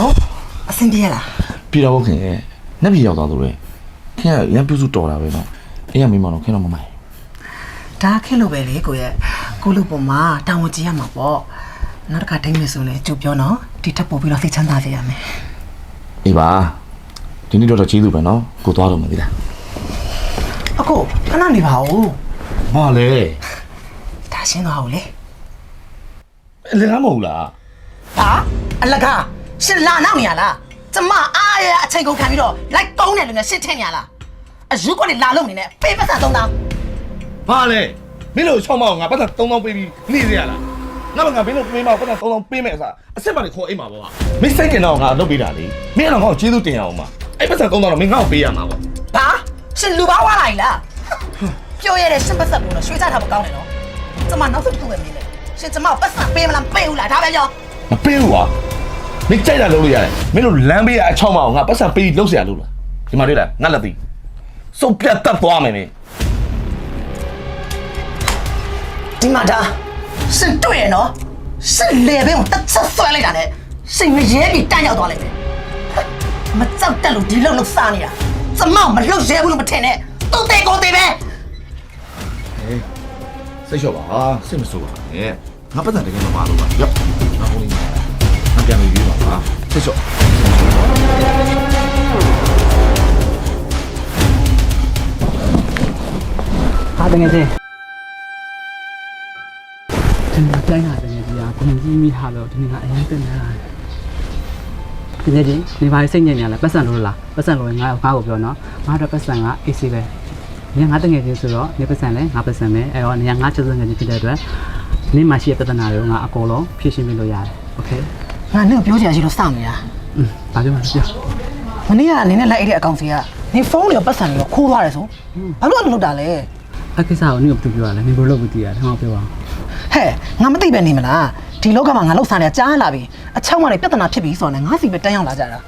ကိုအဆင်ပြေရလားပြည်တော်ဘုခင်ရဲ့နှက်ပြည်ရောက်သွားသူလေခင်ဗျရန်ပြုစုတော်တာပဲနော်အေးရမိမတော့ခင်တော့မမိုင်ဒါခက်လို့ပဲလေကိုရဲ့ကိုလူပေါ်မှာတာဝန်ကြီးရမှာပေါ့နောက်တစ်ခါတိုင်းမယ်ဆိုလဲကြိုပြောနော်ဒီထပ်ပို့ပြီးတော့စိတ်ချမ်းသာစေရမယ်အေးပါဒီနေ့တော့တော့ကျေးဇူးပဲနော်ကိုသွားတော့မယ်ဒီလားအကိုခဏနေပါဦးဟာလေဒါရှင်းသွားအောင်လေလေကားမဟုတ်လားဟာအလကား ရှင်လာနောက်နေရလားကျမအားရအချိန်ကုန်ခံပြီးတော့လိုက်ကုန်းတယ်လို့နဲ့ရှစ်ထင်းနေရလားအယူကလည်းလာလို့နေနဲ့ပေးပတ်စံသုံးတောင်းဟာလေမင်းတို့ချောင်းမအောင်ငါပတ်သက်3000ပေးပြီးနေရရလားငါကငါမင်းတို့မင်းမပတ်သက်3000ပေးမယ်အစားအစ်စ်ပါလေခေါ်အိမ်မှာပေါ့မင်းစိတ်ကျင်တော့ငါလုပ်ပေးတာလေမင်းကတော့ငါ့ကိုကျေးဇူးတင်ရအောင်ပါအဲ့ပတ်သက်3000တော့မင်းငါ့ကိုပေးရမှာပေါ့ဘာရှင်လူပါဝါလာ E လားပြောရတဲ့ရှင်ပတ်ဆက်ဘူးတော့ရွှေချတာမကောင်းနဲ့နော်ကျမနောက်ဆုံးတစ်ခုပဲမင်းလေရှင်ကျမပတ်စံပေးမလားမပေးဘူးလားဒါပဲပြောမပေးဘူးကွာ မင်းကြိုက်တာလုပ်လို့ရတယ်မင်းတို့လမ်းပေးရအချောင်းမအောင်ငါပတ်စံပေးပြီးလုပ်เสียရလို့လားဒီမှာတွေ့လားငါလက်ပြီးစုပ်ပြတ်တက်သွားမယ်မင်း ဒီမှာဒါရှင်တွေ့ရနော်ရှင်လေဘင်းကိုတစ်ချက်ဆွဲလိုက်တာနဲ့ရှင်မရဲပြီးတန်းရောက်သွားလိုက်မယ်မကြောက်တက်လို့ဒီလောက်လောက်စားနေတာကျမမလှုပ်ရဲဘူးလို့မထင်နဲ့သူ့တဲ့ကိုယ်သေးပဲ စိတ်လျှော့ပါဟာစိတ်မဆိုးပါနဲ့ငါပတ်စံတကယ်မပါလို့ပါရော့ငါဟိုလေးငါ ပြန်ပြီးရေးပါပါစိတ်လျှော့ ဟာတကယ်ချင်းဒီမှာတိုင်းတာတကယ်ကြီးอ่ะဘယ်ကြီးမိဟာလို့ဒီနေ့ကအရင်တင်လာတကယ်ချင်းနေပါစိတ်ညစ်နေရလားပတ်စံလို့လားပတ်စံလို့ငါငါ့ကိုပြောနော်ငါတော့ပတ်စံက AC ပဲညငါတကယ်ချင်းဆိုတော့နေပတ်စံလဲငါပတ်စံပဲအဲ့တော့ညငါချက်စံငယ်ချင်းဖြစ်တဲ့အတွက်နေမှာရှိတဲ့ပြဿနာတွေကိုငါအကုန်လုံးဖြေရှင်းပြလို့ရတယ်โอเค ငါနင့်ကိုပြောချင်ရှိလို့စောင့်နေတာอืมဘာပြောမှာပြောမနေ့ကနင်းနဲ့လိုက်အဲ့တဲ့အကောင့်စီကနေဖုန်းတွေပတ်စံတွေခိုးသွားတယ်ဆိုဘာလို့အဲ့လိုလုပ်တာလဲအကိစ္စကိုနင့်ကိုပြောပြရလဲနေဘယ်လိုလုပ်ပြီးတည်ရတယ်ဟောပြောပါဟဲ့ငါမသိပဲနေမလားဒီလောကမှာငါလှုပ်စားနေတာကြားလာပြီအချောင်းမတွေပြဿနာဖြစ်ပြီဆိုတော့လည်းငါစီပဲတန်းရောက်လာကြတာ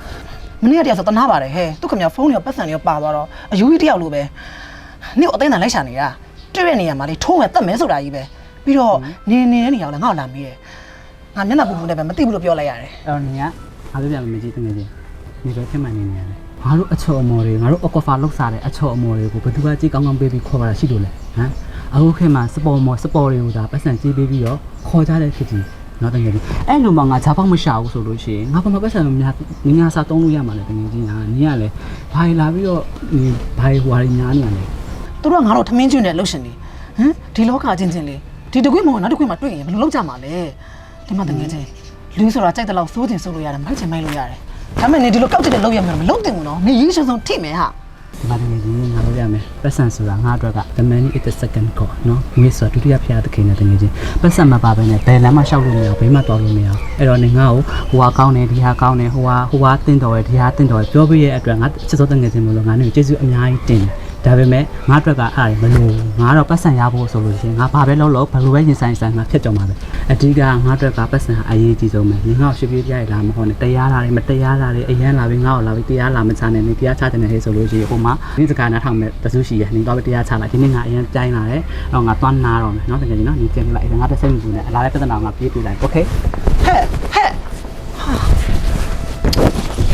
မနေ့ကတည်းကဆိုတနာပါတယ်ဟဲ့သူခင်ဗျာဖုန်းတွေပတ်စံတွေပါသွားတော့အယူကြီးတယောက်လိုပဲနေ့ကအသိန်းတန်လိုက်ရှာနေတာတွေ့တဲ့နေရာမှာလေထိုးမယ်တတ်မယ်ဆိုတာကြီးပဲပြီးတော့နေနေတဲ့နေရာကိုလည်းငါ့ကိုလာမေးတယ် ငါမျက်နှာပူပူနဲ့ပဲမသိဘူးလို့ပြောလိုက်ရတယ်အဲ့တော့နေကငါပြောပြမယ်မကြည့်တငယ်ချင်းနေတော့ခင်မှန်နေနေရတယ်ငါတို့အချော်အမော်တွေငါတို့အကွာဖာလောက်စားတဲ့အချော်အမော်တွေကိုဘယ်သူကကြည့်ကောင်းကောင်းပေးပြီးခေါ်ပါတာရှိလို့လဲဟမ်အခုခေတ်မှာစပေါ်မော်စပေါ်တွေကိုဒါပတ်စံကြည့်ပေးပြီးတော့ခေါ်ကြတဲ့ခေတ်ကြီးနော်တကယ်ကြီးအဲ့လိုမှငါဈာပေါက်မရှာဘူးဆိုလို့ရှိရင်ငါဘာမှပတ်စံမများငငါစားသုံးလို့ရမှာလေတကယ်ကြီးဟာနင်ကလည်းဘာလာပြီးတော့ဘာဟွာညာနေရလဲသူတို့ကငါတို့ထမင်းကျွန်းနဲ့လှုပ်ရှင်နေဟမ်ဒီလောကချင်းချင်းလေးဒီတကွေးမဟုတ်နောက်တကွေးမှာတွေ့ရင်ဘယ်လိုလုပ်ကြမှာလဲ ဒီမှာတကယ်ချင်းလူဆိုတာကြိုက်တဲ့လောက်စိုးတင်စိုးလို့ရတယ်မိုက်ချင်မိုက်လို့ရတယ်ဒါပေမဲ့နေဒီလိုကောက်တဲ့လောက်ရမှာမလုပ်တင်ဘူးနော်နေရေးရှုံဆုံးထိမယ်ဟာဒီမှာတကယ်ကြီးငါတို့ရမယ်ပတ်စံဆိုတာငါအတွက်က the man is the second call နော်ငါဆိုဒုတိယဖျားသခင်နဲ့တကယ်ချင်းပတ်စံမပါဘဲနဲ့ဘယ်လမ်းမှရှောက်လို့မရဘူးဘယ်မှတော်လို့မရဘူးအဲ့တော့နေငါ့ကိုဟိုဟာကောင်းတယ်ဒီဟာကောင်းတယ်ဟိုဟာဟိုဟာတင်းတော်တယ်ဒီဟာတင်းတော်တယ်ပြောပြရဲ့အတွက်ငါချစ်စောတငယ်ချင်းမလို့ငါနေကျေးဇူးအများကြီးတင်တယ် ဒါပေမဲ့ငါအတွက်ကအဲ့ဒါမလို့ငါတော့ပတ်စံရဖို့ဆိုလို့ရှိရင်ငါဘာပဲလုပ်လို့ဘယ်လိုပဲရင်ဆိုင်ဆိုင်မှာဖြစ်ကြမှာပဲအဓိကငါအတွက်ကပတ်စံအရေးကြီးဆုံးပဲငါ့ကိုရှိပြပြရလားမဟုတ်နဲ့တရားလာတယ်မတရားလာတယ်အရန်လာပြီးငါ့ကိုလာပြီးတရားလာမချနဲ့နေတရားချတယ်နေဟဲ့ဆိုလို့ရှိရင်ဟိုမှာဒီစကားနားထောင်မဲ့တဆူရှိရနေတော့တရားချလိုက်ဒီနေ့ငါအရန်ကြိုင်းလာတယ်တော့ငါသွားနာတော့မယ်နော်တကယ်ကြီးနော်နေကျင်းလိုက်ငါတစ်စိတ်မပူနဲ့အလားလည်းပြဿနာငါပြေးပြလိုက်โอเค ဟဲ့ဟဲ့ဟာ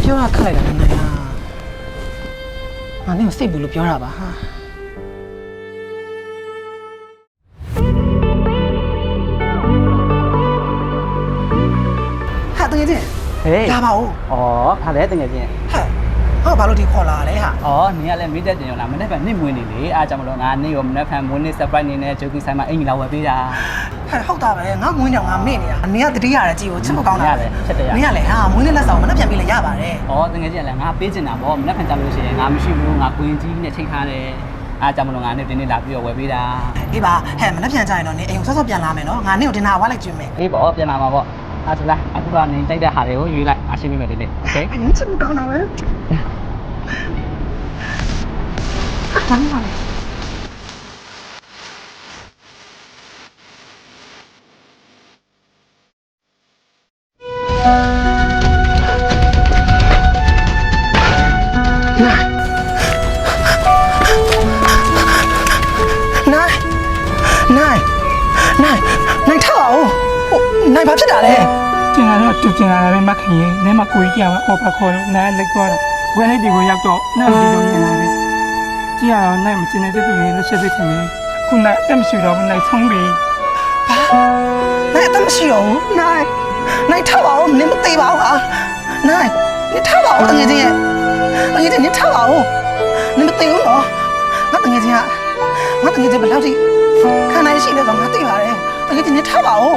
ပြောရခက်လိုက်တာနေ ဟာငါနေကိုစိတ်ဘူးလို့ပြောတာပါဟာဟာတကယ်ချင်းဟေးလာပါဦးဩဖားလဲတကယ်ကြီးဟဲ့ ဟောဘာလို့ဒီခေါ်လာလဲဟာဩနင်ကလည်းမိတက်တင်ရလားမနေ့ကနေ့မွေးနေလေအားကြောင့်မလို့ငါနေ့ရောမနေ့ဖန်မွေးနေ့ surprise နေနဲ့ဂျိုကီဆိုင်မှာအင်ကြီးလာဝယ်ပေးတာဟဲ့ဟုတ်တာပဲငါမွေးနေငါမေ့နေတာအနေကတတိရတယ်ကြည့်ကိုချစ်ဖို့ကောင်းတာရတယ်ချစ်တယ်ရနင်ကလည်းဟာမွေးနေလက်ဆောင်မနှက်ပြန်ပြီးလည်းရပါတယ်။အော်တကယ်ကြီးလည်းငါပေးချင်တာပေါ့မနေ့ကကြလို့ရှိရင်ငါမရှိဘူးငါကွင်းကြီးနဲ့ချိန်ထားတယ်။အားကြောင့်မလို့ငါနဲ့ဒီနေ့လာပြီးတော့ဝယ်ပေးတာအေးပါဟဲ့မနှက်ပြန်ကြရင်တော့နင်အိမ်ကိုဆော့ဆော့ပြန်လာမယ်နော်ငါနင့်ကိုတင်တာဝါလိုက်ကျွေးမယ်။အေးပေါ့ပြန်လာမှာပေါ့။အားစလားအခုကနေတိုက်တဲ့ဟာတွေကိုယူလိုက်အရှင်းမိမယ်ဒီနေ့။ Okay ။အင်းချစ်ဖို့ကောင်းတာပဲ ဟာတန်းပါလေနိုင်နိုင်နိုင်နိုင်ထားအောင်ဟိုနိုင်ဘာဖြစ်တာလဲတင်လာတော့တူကျင်လာတယ်မခင်ရေနဲမကိုကြီးတရားအော်ပါခေါ်လို့နားလက်သွားတာ ဝယ်လိုက်ဒီကိုရောက်တော့နားဒီလိုမြင်လာတယ်ကြည့်ရတော့နိုင်မကျင်တဲ့သူတွေလက်ချက်သိတယ်ခုနအမရှိတော့ဘူးနိုင်ဆုံးပြီနိုင်အသက်မရှိတော့ဘူးနိုင်နိုင်ထားပါဦးနင်မသေးပါဘူးဟာနိုင်နင်ထားပါဦးတကယ်ချင်းရဲ့တကယ်ချင်းနင်ထားပါဦးနင်မသေးဘူးနော်ငါတကယ်ချင်းကငါတကယ်ချင်းဘယ်လောက်ထိခံနိုင်ရှိလဲဆိုတော့ငါသိပါတယ်တကယ်ချင်းနင်ထားပါဦး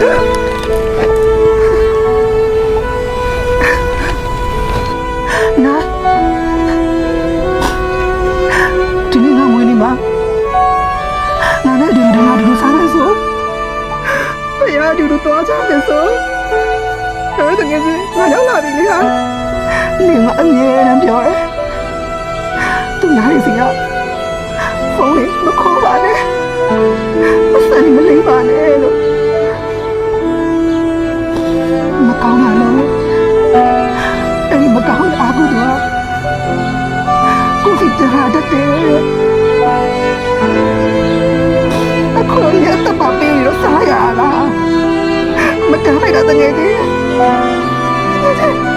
နို သွားကြမယ်ဆိုအဲ့ဒါငယ်ချင်းငါရောက်လာပြီလေဟာနေမအမြဲတမ်းပြောတယ်သူညာရီစီကဖုန်းလေးမခေါ်ပါနဲ့မစမ်းမလိမ့်ပါနဲ့လို့မကောင်းပါလို့အဲ့ဒီမကောင်းတဲ့အာဟုတော့ကိုစိတ်တရာတတ်တယ်အခုရတဲ့ပပီရော မကမ်းလိုက်တာတကယ်ကြီးတကယ်